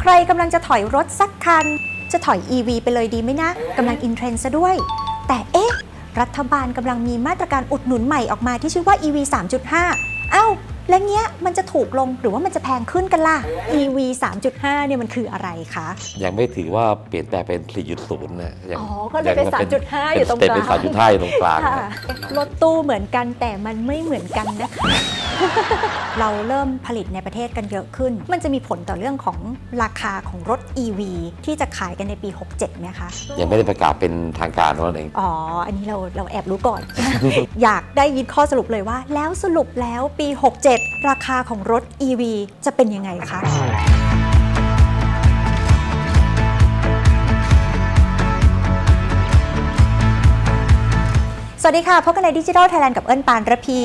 ใครกำลังจะถอยรถสักคัน จะถอย EV ไปเลยดีไหมนะกำลังอินเทรนด์ซะด้วย แต่เอ๊ะ รัฐบาลกำลังมีมาตรการอุดหนุนใหม่ออกมาที่ชื่อว่า EV 3.5 เอ้า แล้วเนี้ยมันจะถูกลงหรือว่ามันจะแพงขึ้นกันล่ะ EV 3.5 เนี่ยมันคืออะไรคะ ยังไม่ถือว่าเปลี่ยนแปลงเป็น 4.0นะยังอ๋อก็เลยเป็นงา3.5อยู่ตรงกลางเป็น3.5อยู่ตรงกลางค่ะนะรถตู้เหมือนกันแต่มันไม่เหมือนกันนะคะ เราเริ่มผลิตในประเทศกันเยอะขึ้น มันจะมีผลต่อเรื่องของราคาของรถ EV ที่จะขายกันในปี 67ไหมคะ ยังไม่ได้ประกาศเป็นทางการนั่นเอง อ๋อ อันนี้เราเราแอบรู้ก่อน อยากได้ยินข้อสรุปเลยว่า แล้วสรุปแล้วปี 67ราคาของรถ EV จะเป็นยังไงคะสวัสดีค่ะพบกันในดิจิทัลไทยแลนด์กับเอิญปานระพี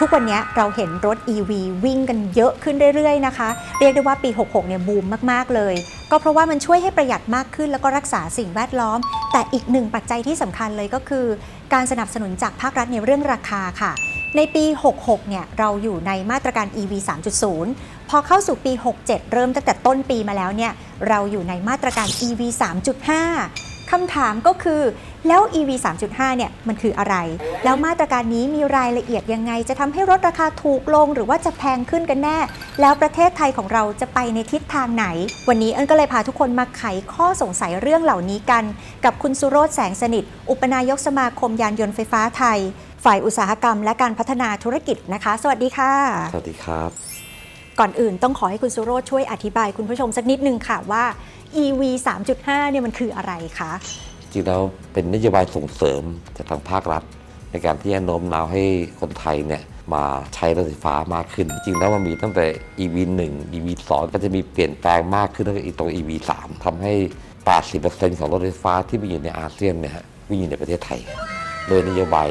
ทุกวันนี้เราเห็นรถ EV วิ่งกันเยอะขึ้นเรื่อยๆนะคะ เรียกได้ว่าปี 66 เนี่ยบูมมากๆเลย ก็เพราะว่ามันช่วยให้ประหยัดมากขึ้นแล้วก็รักษาสิ่งแวดล้อม แต่อีกหนึ่งปัจจัยที่สำคัญเลยก็คือ การสนับสนุนจากภาครัฐในเรื่องราคาค่ะ ในปี 66 เนี่ยเราอยู่ในมาตรการ EV 3.0 พอเข้าสู่ปี 67 เริ่มตั้งแต่ต้นปีมาแล้วเนี่ยเราอยู่ในมาตรการ EV 3.5 คำถามก็คือ แล้ว EV 3.5 เนี่ยมันคืออะไร แล้วมาตรการนี้มีรายละเอียดยังไง จะทำให้รถราคาถูกลงหรือว่าจะแพงขึ้นกันแน่ แล้วประเทศไทยของเราจะไปในทิศทางไหน วันนี้เอิญก็เลยพาทุกคนมาไขข้อสงสัยเรื่องเหล่านี้กัน กับคุณสุโรธแสงสนิท อุปนายกสมาคมยานยนต์ไฟฟ้าไทย ฝ่ายอุตสาหกรรม และการพัฒนาธุรกิจนะคะ สวัสดีค่ะ สวัสดีครับ ก่อนอื่นต้องขอให้คุณสุโรธช่วยอธิบายคุณผู้ชมสักนิดนึงค่ะว่า EV 3.5 เนี่ยมันคืออะไรคะจริงแล้วเป็นนโยบายส่งเสริมจากทางภาครัฐ ในการที่จะโน้มน้าวให้คนไทยเนี่ยมาใช้รถไฟฟ้ามากขึ้น จริงแล้วมันมีตั้งแต่ EV 1 EV 2ก็จะมีเปลี่ยนแปลงมากขึ้นแล้วก็อีกตรง EV 3ทำให้ 80%ของรถไฟฟ้าที่มีอยู่ในอาเซียนเนี่ยฮะวิ่งอยู่ในประเทศไทย โดยนโยบาย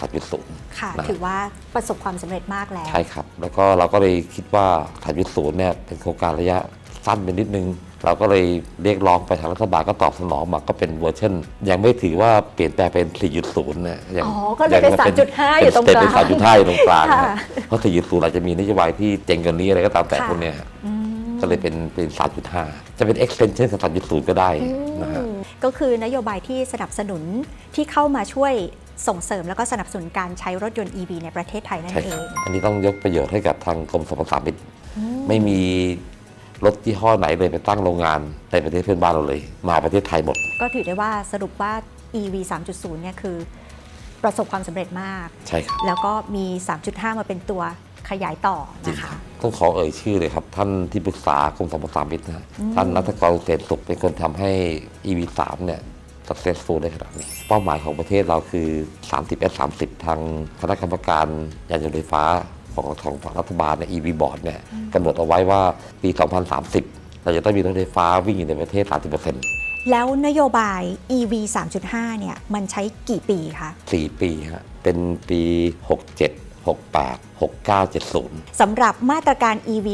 3.0ค่ะ นะถือว่าประสบความสำเร็จมากแล้ว ใช่ครับ แล้วก็เราก็เลยคิดว่า 3.0เนี่ยเป็นโครงการระยะสั้นไปนิดนึง เราก็เลยเรียกร้องไปทางรัฐบาลก็ตอบสนองมาก็เป็นเวอร์ชันยังไม่ถือว่าเปลี่ยนแปลงเป็น 4.0นะยังอ๋อก็เลยเป็นง3.5อยู่ตรงกลางเป็น3.5อยู่ตรงกลางค่ะนะเพราะ 4.0อาจจะมีนโยบายที่เจ๋งกว่านี้อะไรก็ตามแต่ค่ะพวกเนี้ยฮะอืม ก็เลยเป็นเป็น 3.5 จะเป็น extension ของ3.0 ก็ได้นะฮะอืมก็คือนโยบายที่สนับสนุนที่เข้ามาช่วย ส่งเสริมแล้วก็สนับสนุนการใช้รถยนต์ EV ในประเทศไทยนั่นใช่เอครับง อันนี้ต้องยกประโยชน์ให้กับทางกรมสรรพสามิตไม่มีรถยี่ห้อไหนเลยไปตั้งโรงงานในประเทศเพื่อนบ้านเราเลย มาประเทศไทยหมด ก็ถือได้ว่าสรุปว่า EV 3.0 เนี่ยคือ ประสบความสำเร็จมาก ใช่ครับ แล้วก็มี 3.5 มาเป็นตัวขยายต่อจริงนะคคะรับต้องขอเอ่ยชื่อเลยครับ ท่านที่ปรึกษากรมสรรพสามิตนะฮะท่านนัทกรเศรษฐสุขเป็นคนทำให้ EV3 เนี่ย successful ได้ขนาดนี้ เป้าหมายของประเทศเราคือ 30 S 30ทางคณะกรรมการยานยนต์ไฟฟ้าของของฝั่งรัฐบาลเนี่ย EV board เนี่ยกำหนดเอาไว้ว่าปี 2030 เราจะต้องมีรถไฟฟ้าวิ่งอยู่ในประเทศ 30%แล้วนโยบาย EV 3.5 เนี่ย มันใช้กี่ปีคะ 4 ปีฮะ เป็นปี 67 68 69 70 สำหรับมาตรการ EV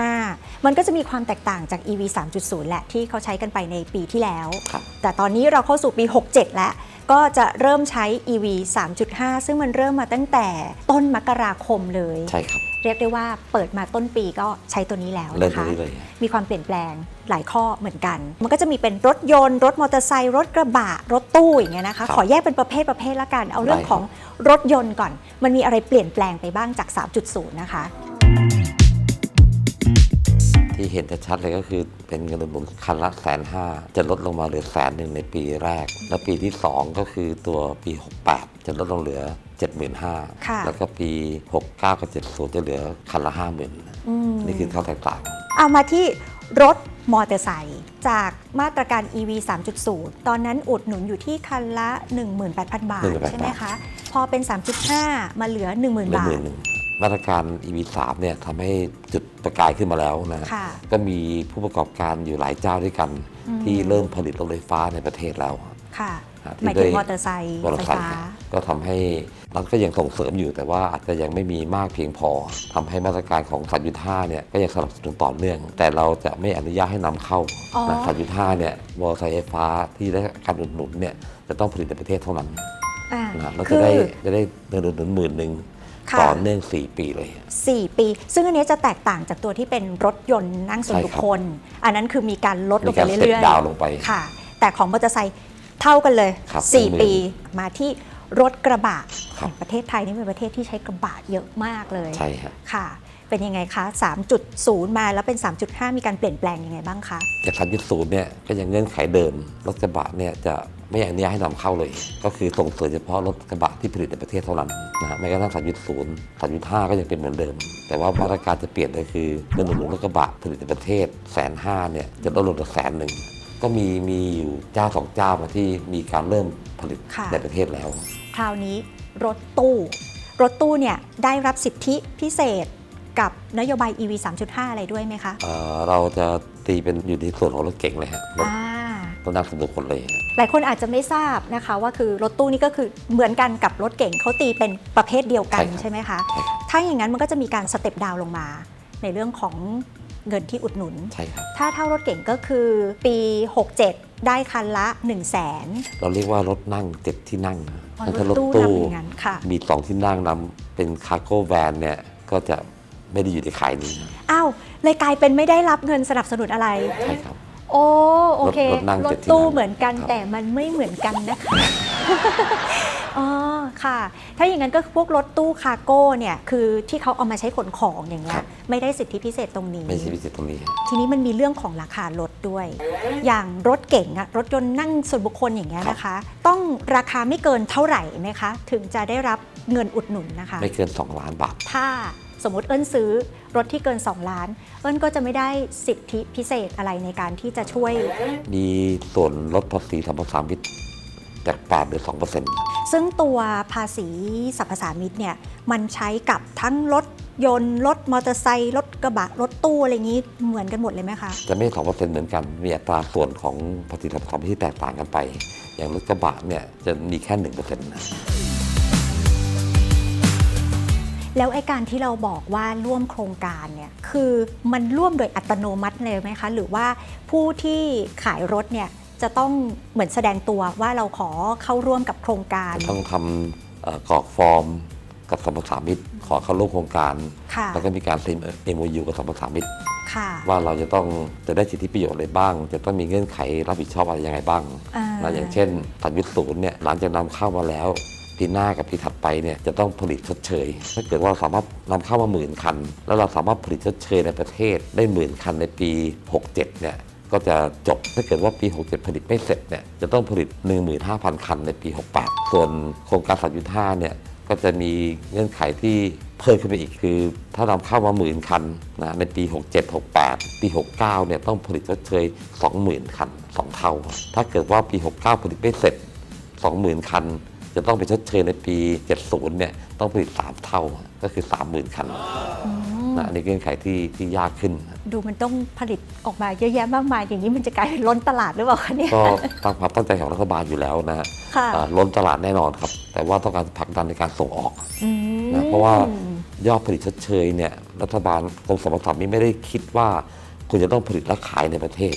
3.5 มันก็จะมีความแตกต่างจาก EV 3.0แหละที่เขาใช้กันไปในปีที่แล้วครับแต่ตอนนี้เราเข้าสู่ปี 67 แล้ว ก็จะเริ่มใช้ EV 3.5 ซึ่งมันเริ่มมาตั้งแต่ต้นมกราคมเลย ใช่ครับเรียกได้ว่าเปิดมาต้นปีก็ใช้ตัวนี้แล้วเริ่มนะตรงคะนี้เลยมีความเปลี่ยนแปลงหลายข้อเหมือนกัน มันก็จะมีเป็นรถยนต์ รถมอเตอร์ไซค์ รถกระบะ รถตู้อย่างเงี้ยนะคะครับขอแยกเป็นประเภทประเภทละกัน เอาเรื่องได้ครับของ รถยนต์ก่อน มันมีอะไรเปลี่ยนแปลงไปบ้างจาก 3.0 นะคะ ที่เห็นชัดๆเลยก็คือเป็นเงินอุดหนุนคันละแสนห้าจะลดลงมาเหลือแสนหนึ่งในปีแรก แล้วปีที่ 2 ก็คือตัวปี 68 จะลดลงเหลือ75,000ค่ะแล้วก็ปี 69 กับ 70 จะเหลือคันละ 50,000อืม นี่คือข้อแตกต่าง เอามาที่รถมอเตอร์ไซค์จากมาตรการ EV 3.0 ตอนนั้นอุดหนุนอยู่ที่คันละ 18,000 บาท 18,000 ใช่ไหมคะ พอเป็น 3.5 มาเหลือ 10,000เหลือบาหมื่ทนหนึ่งมาตรการ EV3 เนี่ยทำให้จุดประกายขึ้นมาแล้วนะค่ะ ก็มีผู้ประกอบการอยู่หลายเจ้าด้วยกัน อืม ที่เริ่มผลิตรถไฟฟ้าในประเทศแล้ว ค่ะอ่าหมายถึงมอเตอร์ไซค์มอเตอไฟร์ไซฟ้าค์ก็ทำให้รัฐก็ยังส่งเสริมอยู่แต่ว่าอาจจะยังไม่มีมากเพียงพอทำให้มาตรการของ3.5เนี่ยก็ยังสนับสนุนต่อเนื่อง แต่เราจะไม่อนุญาตให้นำเข้าอ๋อ นะ3.5เนี่ยมอเตอร์ไซค์ไฟฟ้าที่ได้การอุดหนุนเนี่ยจะต้องผลิตในประเทศเท่านั้น อ่านะเราคืจะอได้จะได้เงินอุดหนุนหมื่นหนึ่งค่ะต่อเนื่อง 4 ปีเลย 4 ปี ซึ่งอันเนี้ยจะแตกต่างจากตัวที่เป็นรถยนต์นั่งส่วนใช่บุคครับคล อันนั้นคือมีการลดลมีงไปการสเต็ปเรื่อยดาวน์ลงไปค่ะ แต่ของมอเตอร์ไซค์เท่ากันเลยครับ4ปีมาที่รถกระบะครับประเทศไทยนี่เป็นประเทศที่ใช้กระบะเยอะมากเลยใช่ฮะค่ะ เป็นยังไงคะ 3.0 มาแล้วเป็น 3.5 มีการเปลี่ยนแปลงยังไงบ้างคะ จากทันยุศูนย์เนี่ยก็ยังเงื่อนไขเดิม รถกระบะเนี่ยจะไม่อนุญาตให้นำเข้าเลย ก็คือส่งเสริมเฉพาะรถกระบะที่ผลิตในประเทศเท่านั้นนะฮะแม้กระทั่งทันยุศูนย์ทันยุห้าก็ยังเป็นเหมือนเดิม แต่ว่ามาตรการจะเปลี่ยนเลยคือเงินหนุนรถกระบะผลิตในประเทศแสนห้าเนี่ยจะลดลงเหลือแสนหนึ่งก็มีมีอยู่เจ้าสองเจ้ามาที่มีการเริ่มผลิตค่ะในประเทศแล้ว คราวนี้รถตู้ รถตู้เนี่ยได้รับสิทธิพิเศษ กับนโยบาย EV 3.5 อะไรด้วยไหมคะเอ่อเราจะตีเป็นอยู่ในส่วนของรถเก๋งเลยฮะรถอ่ารถนั่งส่วนบุคคลเลยฮะหลายคนอาจจะไม่ทราบนะคะว่าคือรถตู้นี่ก็คือเหมือนกันกับรถเก่งเขาตีเป็นประเภทเดียวกันใช่ครับใช่ไหมคะใช่ครับถ้าอย่างนั้นมันก็จะมีการสเต็ปดาวน์ลงมา ในเรื่องของเงินที่อุดหนุน ใช่ครับ ถ้าเท่ารถเก่งก็คือปี 67 ได้คันละ 1 0 0 0 0แสนเราเรียกว่ารถนั่งเจ็ดที่นั่งนะอ๋อถ้ารถรถตู้ตู้นำอย่างนั้นค่ะ มีสองที่นั่งนำเป็นคาร์โก้แวนเนี่ยก็จะ ไม่ได้อยู่ในขายนี้นะอ้าวเลยกลายเป็นไม่ได้รับเงินสนับสนุนอะไร ใช่ครับ โอ้โอเครถรถนั่งรเจ็ถดที่ตู้นั่งเหมือนกันครับ แต่มันไม่เหมือนกันนะคะ อ๋อค่ะ ถ้าอย่างนั้นก็พวกรถตู้คาร์โก้เนี่ยคือที่เขาเอามาใช้ขนของอย่างเงี้ครัยบ ไม่ได้สิทธิพิเศษตรงนี้ ไม่ใช่พิเศษตรงนี้ฮะทีนี้มันมีเรื่องของราคารถด้วย อย่างรถเก๋งอะรถยนต์นั่งส่วนบุคคลอย่างเงี้ยนะคะ ต้องราคาไม่เกินเท่าไหร่ไหมคะ ถึงจะได้รับเงินอุดหนุนนะคะ ไม่เกิน 2 ล้านบาท ถ้า สมมติเอิ้นซื้อรถที่เกิน 2 ล้าน เอิ้นก็จะไม่ได้สิทธิพิเศษอะไรในการที่จะช่วย มีส่วนลดภาษีสัมปทานมิตรจาก8หรือ2เปอร์เซ็นต์ซึ่งตัวภาษีสรรพสามิตเนี่ยมันใช้กับทั้งรถยนต์รถมอเตอร์ไซค์รถกระบะรถตู้อะไรอย่างนี้เหมือนกันหมดเลยไหมคะ จะไม่2เปอร์เซ็นต์เหมือนกัน มีอัตราส่วนของภาษีสัมปทานมิตรที่แตกต่างกันไป อย่างรถกระบะเนี่ยจะมีแค่1เปอร์เซ็นต์นะ แล้วไอ้การที่เราบอกว่าร่วมโครงการเนี่ยคือมันร่วมโดยอัตโนมัติเลยไหมคะ หรือว่าผู้ที่ขายรถเนี่ยจะต้องเหมือนแสดงตัวว่าเราขอเข้าร่วมกับโครงการ ต้องทำเอ่อกรอกฟอร์มกับสัมปทานมิตรขอเข้าร่วมโครงการค่ะแล้วก็มีการเซ็นเอ็มยูกับสัมปทานมิตรค่ะว่าเราจะต้องจะได้สิทธิประโยชน์อะไรบ้าง จะต้องมีเงื่อนไขรับผิดชอบอะไรยังไงบ้างอ่านะอย่างเช่นตัดวิทย์ศูนย์เนี่ยหลังจากนำเข้ามาแล้ว ปีหน้ากับปีถัดไปเนี่ยจะต้องผลิตชดเชย ถ้าเกิดว่าสามารถนำเข้ามาหมื่นคัน แล้วเราสามารถผลิตชดเชยในประเทศได้หมื่นคันในปี 67 เนี่ยก็จะจบถ้าเกิดว่าปี 67 ผลิตไม่เสร็จเนี่ยจะต้องผลิต 15,000 คันในปี 68 ส่วนโครงการ3.5เนี่ยก็จะมีเงื่อนไขที่เพิ่มขึ้นไปอีกคือ ถ้านำเข้ามาหมื่นคันนะในปี 67 68 ปี 69 เนี่ยต้องผลิตชดเชย 20,000 คัน 2 เท่า ถ้าเกิดว่าปี 69 ผลิตไม่เสร็จ 20,000 คัน จะต้องไปชดเชยในปี 70 เนี่ยต้องผลิต 3 เท่าก็คือ 30,000 คันอืมนะอันนี้เงื่อนไขที่ที่ยากขึ้น ดูมันต้องผลิตออกมาเยอะแยะมากมาย อย่างนี้มันจะกลายเป็นล้นตลาดหรือเปล่าคะเนี่ยก็ตามความตั้งใจของรัฐบาลอยู่แล้วนะฮะค่ะอ่าล้นตลาดแน่นอนครับ แต่ว่าต้องการผลักดันในการส่งออกอืมนะเพราะว่ายอดผลิตชดเชยเนี่ยรัฐบาลกรมสรรพสามิตไม่ได้คิดว่า คุณจะต้องผลิตและขายในประเทศ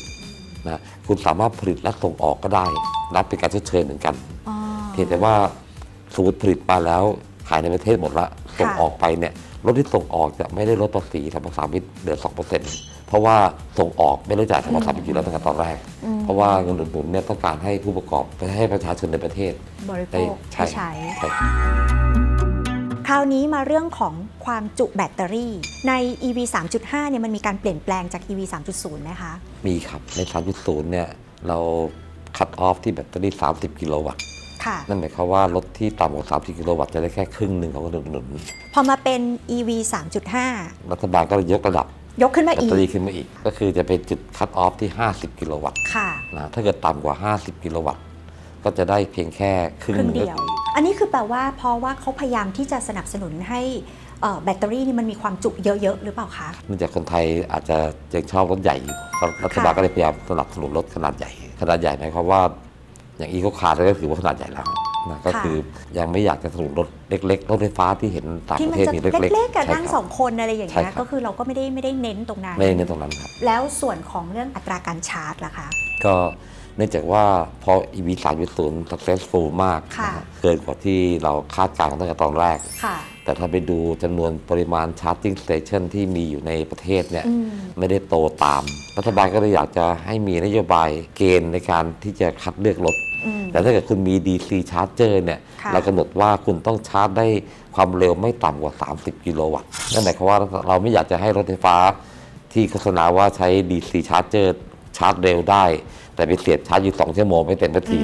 นะคุณสามารถผลิตและส่งออกก็ได้นับเป็นการชดเชยเหมือนกันอ๋อ เพียงแต่ว่าสมมติผลิตมาแล้วขายในประเทศหมดละส่งออกไปเนี่ยรถที่ส่งออกจะไม่ได้ลดภาษีธรรมสามิตเหลือสองเปอร์เซ็นต์เพราะว่าส่งออกไม่ได้จ่ายธรรมสามิตอยู่แล้วตั้งแต่ตอนแรก เพราะว่าเงินอุดหนุนเนี่ยต้องการให้ผู้ประกอบให้ประชาชนในประเทศบริโภคใช้ใช่คราวนี้มาเรื่องของความจุแบตเตอรี่ ใน EV 3.5 เนี่ยมันมีการเปลี่ยนแปลงจาก EV 3.0 นะคะ มีครับ ใน 3.0 เนี่ยเราคัดออฟที่แบตเตอรี่ 30 กิโลวัตต์ ค่ะ นั่นหมายความว่ารถที่ต่ำกว่า 30 กิโลวัตต์จะได้แค่ครึ่งหนึ่งของเงินอุดหนุน พอมาเป็น EV 3.5 รัฐบาลก็เลยยกระดับยกขึ้นมาแบตอีก เตอรี่ขึ้นมาอีก ก็คือจะเป็นจุดคัดออฟที่ 50 กิโลวัตต์ค่ะ นะถ้าเกิดต่ำกว่า 50 กิโลวัตต์ ก็จะได้เพียงแค่ครึ่งครึ่หงนึ่งเดียว อันนี้คือแปลว่าเพราะว่าเขาพยายามที่จะสนับสนุนให้เอ่อแบตเตอรี่นี่มันมีความจุเยอะๆ หรือเปล่าคะ เนื่องจากคนไทยอาจจะยังชอบรถใหญ่อยู่รัฐบาลก็เลยพยายามสนับสนุนรถขนาดใหญ่ ขนาดใหญ่หมายความว่า อย่างอีโคคาร์ก็ถือว่าขนาดใหญ่แล้วนะก็คือยังไม่อยากจะสนับสนุนรถเล็กๆรถไฟฟ้าที่เห็นต่างที่ปมัระเทศจะมีเล็เล็กกๆกับใช่นั่งครับสองคนอะไรอย่างใช่เงี้ยครับก็คือเราก็ไม่ได้ไม่ได้เน้นตรงนั้นไม่ได้เน้นตรงนั้นครับแล้วส่วนของเรื่องอัตราการชาร์จล่ะคะ ก็ เนื่องจากว่าพอ EV 3.0 successful มาก ค่ะนะฮะเกินกว่าที่เราคาดการณ์ตั้งแต่ตอนแรก ค่ะ แต่ถ้าไปดูจำนวนปริมาณ charging station ที่มีอยู่ในประเทศเนี่ยอืม ไม่ได้โตตาม รัฐบาลก็เลยอยากจะให้มีนโยบายเกณฑ์ในการที่จะคัดเลือกรถ อืม แต่ถ้าเกิดคุณมี DC charger เนี่ย ค่ะ เรากำหนดว่าคุณต้องชาร์จได้ความเร็วไม่ต่ำกว่า 30 กิโลวัตต์ นั่นหมายความว่าเราไม่อยากจะให้รถไฟฟ้าที่โฆษณาว่าใช้ DC charger ชาร์จเร็วได้ แต่ไปเสียบชาร์จอยู่2ชั่วโมงไม่เต็มนาที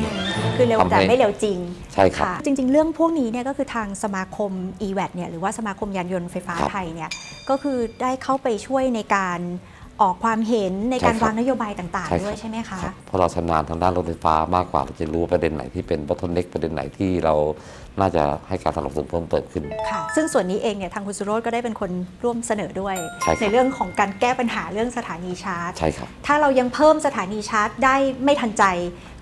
คือเร็วทำให้แต่ไม่เร็วจริงใช่ครับะจริง ๆ เรื่องพวกนี้เนี่ยก็คือทางสมาคม e-VAT เนี่ยหรือว่าสมาคมยานยนต์ไฟฟ้าครับ ไทยเนี่ยก็คือได้เข้าไปช่วยในการ ออกความเห็นในการใช่ครับวางนโยบายต่างใช่ๆครับด้วยใช่ไหมคะครับเพราะเราชำนาญทางด้านรถไฟฟ้ามากกว่าเราจะรู้ประเด็นไหนที่เป็น bottleneck ประเด็นไหนที่เราน่าจะให้การสนับสนุนเพิ่มเติมขึ้นค่ะซึ่งส่วนนี้เองเนี่ยทางคุณสุโรธก็ได้เป็นคนร่วมเสนอด้วยใช่ครับเรื่องของการแก้ปัญหาเรื่องสถานีชาร์จใช่ครับถ้าเรายังเพิ่มสถานีชาร์จได้ไม่ทันใจ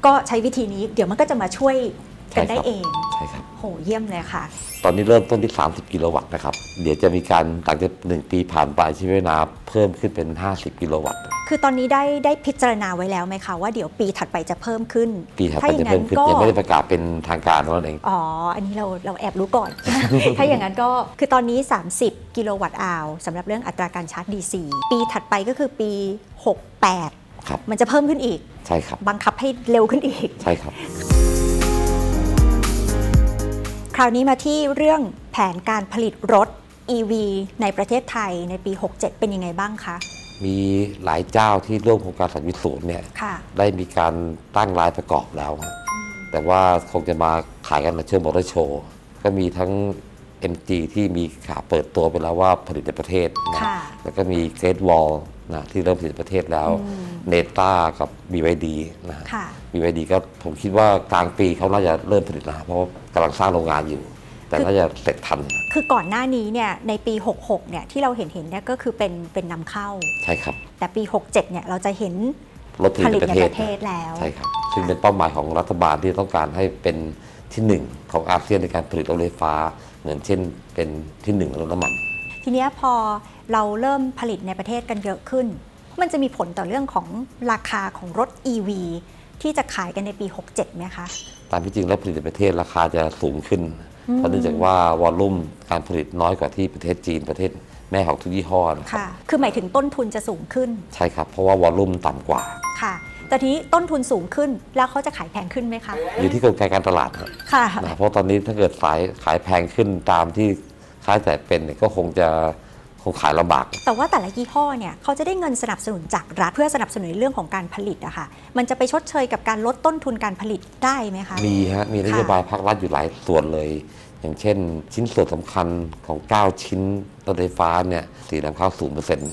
ก็ใช้วิธีนี้เดี๋ยวมันก็จะมาช่วยกันได้ใช่ครับเองใช่ครับโหเยี่ยมเลยค่ะต อนนี้เริ่มต้นที่ 30 กิโลวัตต์นะครับ เดี๋ยวจะมีการหลังจากหนึ่งปีผ่านไปใช้เวลาเพิ่มขึ้นเป็น 50 กิโลวัตต์ คือตอนนี้ได้ได้พิจารณาไว้แล้วไหมคะ ว่าเดี๋ยวปีถัดไปจะเพิ่มขึ้น ปีถัดถ้าไปอย่าจะงนั้เพิ่นมขึ้นก็ยังไม่ได้ประกาศเป็นทางการเท่านั้นเอง อ๋อ อันนี้เราเราแอบรู้ก่อน ถ้าอย่างนั้นก็คือตอนนี้ 30 กิโลวัตต์อาวสำหรับเรื่องอัตราการชาร์จ DC ปีถัดไปก็คือปี 68ครับมันจะเพิ่มขึ้นอีก ใช่ครับ บังคับให้เร็วขึ้นอีก ใช่ครับ คราวนี้มาที่เรื่องแผนการผลิตรถ EV ในประเทศไทยในปี 67 เป็นยังไงบ้างคะ มีหลายเจ้าที่ร่วมโครงการสัญวิสูตรเนี่ยค่ะได้มีการตั้งรายประกอบแล้วครับแต่ว่าคงจะมาขายกันในเชิงมอเตอร์โชว์ก็มีทั้ง MG ที่มีข่าวเปิดตัวไปแล้วว่าผลิตในประเทศนะค่ะแล้วก็มี Great Wall นะที่เริ่มผลิตในประเทศแล้ว เนต้ากับ BYD นะฮะค่ะ BYD ก็ผมคิดว่ากลางปีเขาน่าจะเริ่มผลิตแล้วเพราะว่ากำลังสร้างโรงงานอยู่ แต่น่าจะเสร็จทันคือก่อนหน้านี้เนี่ยในปี 66 เนี่ยที่เราเห็นเห็นเนี่ยก็คือเป็นเป็นนำเข้า ใช่ครับแต่ปี 67 เนี่ยเราจะเห็นรถผผลิลิตตในในประเทศประเทศแล้ว ใช่ครับซึ่งเป็นเป้าหมายของรัฐบาลที่ต้องการให้เป็นที่หนึ่งของอาเซียนในการผลิตรถไฟฟ้า เหมือนเช่นเป็นที่หนึ่งรถน้ำมัน ทีเนี้ยพอเราเริ่มผลิตในประเทศกันเยอะขึ้น มันจะมีผลต่อเรื่องของราคาของรถ EV ที่จะขายกันในปี 67ไหมคะ ตามที่จริงแล้วผลิตในประเทศราคาจะสูงขึ้น เพราะเนื่องจากว่าวอลลุ่มการผลิตน้อยกว่าที่ประเทศจีนประเทศแม่ของทุกยี่ห้อนะครับ ค่ะ คือหมายถึงต้นทุนจะสูงขึ้น ใช่ครับ เพราะว่าวอลลุ่มต่ำกว่า ค่ะ แต่ทีนี้ต้นทุนสูงขึ้นแล้วเขาจะขายแพงขึ้นไหมคะ อยู่ที่กลไกการตลาดครับค่ะ นะเพราะตอนนี้ถ้าเกิดขายขายแพงขึ้นตามที่ค่ายแต่เป็นเนี่ยก็คงจะ คงขายลำบาก แต่ว่าแต่ละยี่ห้อเนี่ยเขาจะได้เงินสนับสนุนจากรัฐเพื่อสนับสนุนในเรื่องของการผลิตอะค่ะมันจะไปชดเชยกับการลดต้นทุนการผลิตได้ไหมคะ มีฮะ มีนโยบายภาครัฐอยู่หลายส่วนเลย อย่างเช่น ชิ้นส่วนสำคัญของ 9 ชิ้นรถไฟฟ้าเนี่ยสีนำเข้าศูนเปอร์เซ็นต์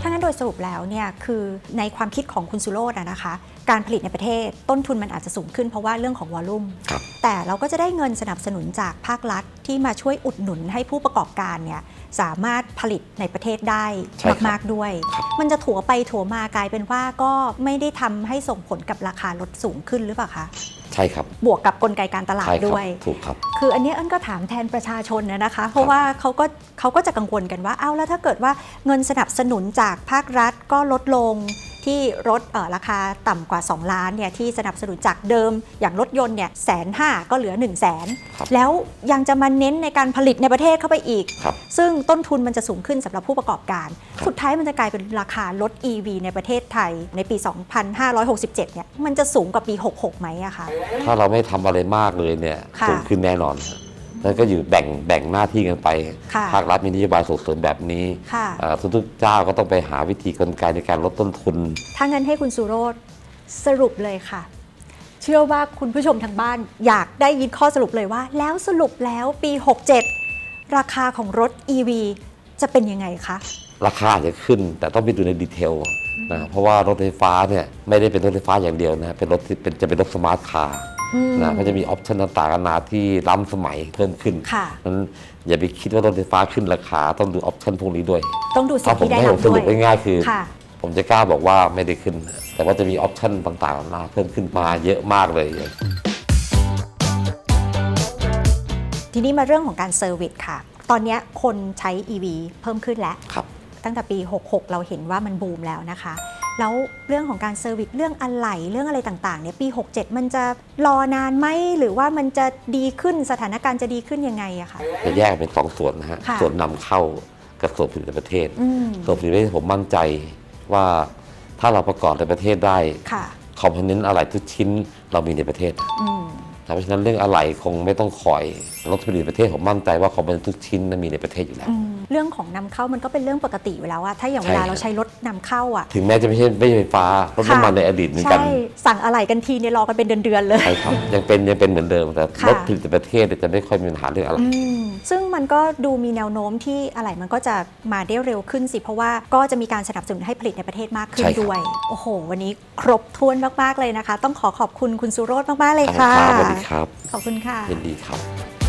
ถ้างั้นโดยสรุปแล้วเนี่ยคือในความคิดของคุณสุโรจน์อะนะคะ การผลิตในประเทศต้นทุนมันอาจจะสูงขึ้นเพราะว่าเรื่องของวอลลุ่ม ครับ แต่เราก็จะได้เงินสนับสนุนจากภาครัฐที่มาช่วยอุดหนุนให้ผู้ประกอบการเนี่ยสามารถผลิตในประเทศได้ใช่ครับ มากๆด้วยครับมันจะถัวไปถัวมากลายเป็นว่าก็ไม่ได้ทำให้ส่งผลกับราคารถสูงขึ้นหรือเปล่าคะใช่ครับบวกกับกลไกการตลาดใช่ครับด้วย ถูกครับ คืออันเนี้ยเอิญก็ถามแทนประชาชนนะนะคะ เพราะว่าเขาก็เขาก็จะกังวลกันว่า เอ้าแล้วถ้าเกิดว่าเงินสนับสนุนจากภาครัฐก็ลดลง ที่รถเอ่อราคาต่ำกว่า 2 ล้านเนี่ยที่สนับสนุนจากเดิมอย่างรถยนต์เนี่ยแสนห้าก็เหลือ 1 0 0 0 0แสนครับแล้วยังจะมาเน้นในการผลิตในประเทศเข้าไปอีกครับซึ่งต้นทุนมันจะสูงขึ้นสำหรับผู้ประกอบการครับสุดท้ายมันจะกลายเป็นราคารถ EV ในประเทศไทยในปี 2567เนี่ยมันจะสูงกว่าปี 66ไหมอะคะถ้าเราไม่ทำอะไรมากเลยเนี่ยค่ะสูงขึ้นแน่นอนครับ แล้วก็อยู่แบ่งแบ่งหน้าที่กันไป ค่ะภาครัฐมีนโยบายส่งเสริมแบบนี้ค่ะเอ่อทุกๆเจ้าก็ต้องไปหาวิธีกลไกในการลดต้นทุน ถ้างั้นให้คุณสุโรธสรุปเลยค่ะ เชื่อว่าคุณผู้ชมทางบ้านอยากได้ยินข้อสรุปเลยว่า แล้วสรุปแล้วปี 67 ราคาของรถ EV จะเป็นยังไงคะ ราคาอาจจะขึ้น แต่ต้องไปดูในดีเทลนะเพราะว่ารถไฟฟ้าเนี่ยไม่ได้เป็นรถไฟฟ้าอย่างเดียวนะเป็นรถที่เป็นจะเป็นรถสมาร์ทคาร์อืม นะก็จะมีออปชั่นต่างๆนานาที่ล้ำสมัยเพิ่มขึ้นค่ะนั้นอย่าไปคิดว่ารถไฟฟ้าขึ้นราคาต้องดูออปชั่นพวกนี้ด้วย ต้องดูสิ่ถ้างผมที่ได้ให้ผมรับสด้วรุยปง่ายๆคือค่ะผมจะกล้าบอกว่าไม่ได้ขึ้น แต่ว่าจะมีออปชั่นต่างๆนานาเพิ่มขึ้นมาเยอะมากเลย ทีนี้มาเรื่องของการเซอร์วิสค่ะ ตอนเนี้ยคนใช้ EV เพิ่มขึ้นแล้วครับตั้งแต่ปี 66 เราเห็นว่ามันบูมแล้วนะคะ แล้วเรื่องของการเซอร์วิสเรื่องอะไหล่เรื่องอะไรต่างๆเนี่ยปี 67 มันจะรอนานไหมหรือว่ามันจะดีขึ้นสถานการณ์จะดีขึ้นยังไงอะคะ จะแยกเป็นสองส่วนนะฮะ ค่ะ ส่วนนำเข้ากับส่วนผลิตในประเทศ อืมส่วนผลิตในประเทศผมมั่นใจว่าถ้าเราประกอบในประเทศได้ค่ะคอมโพเนนต์อะไรทุกชิ้นเรามีในประเทศ อืมเพราะฉะนั้นเรื่องอะไหล่คงไม่ต้องคอยรถผลิตในประเทศผมมั่นใจว่าคอมโพเนนต์ทุกชิ้นนั้นมีในประเทศอยู่แล้ว อืม เรื่องของนำเข้ามันก็เป็นเรื่องปกติอยู่แล้วอะถ้าอย่างใช่เวลาครับเราใช้รถนำเข้าอะถึงแม้จะไม่ใช่ไม่ใช่ไฟฟ้ารถน้ำมันในอดีตเหมือนกันใช่สั่งอะไหล่กันทีเนี่ยรอกันเป็นเดือนๆเลยใช่ครับยังเป็นยังเป็นเหมือนเดิมแต่ค่ะรถผลิตในประเทศเนี่ยจะไม่ค่อยมีปัญหาเรื่องอะไรอืมซึ่งมันก็ดูมีแนวโน้มที่อะไหล่มันก็จะมาได้เร็วขึ้นสิ เพราะว่าก็จะมีการสนับสนุนให้ผลิตในประเทศมากขึ้นใช่ครับด้วย โอ้โห วันนี้ครบถ้วนมาก ๆ เลยนะคะ ต้องขอขอบคุณคุณสุโรธมาก ๆ เลยค่ะครับสวัสดีครับ ขอบคุณค่ะยินดีครับ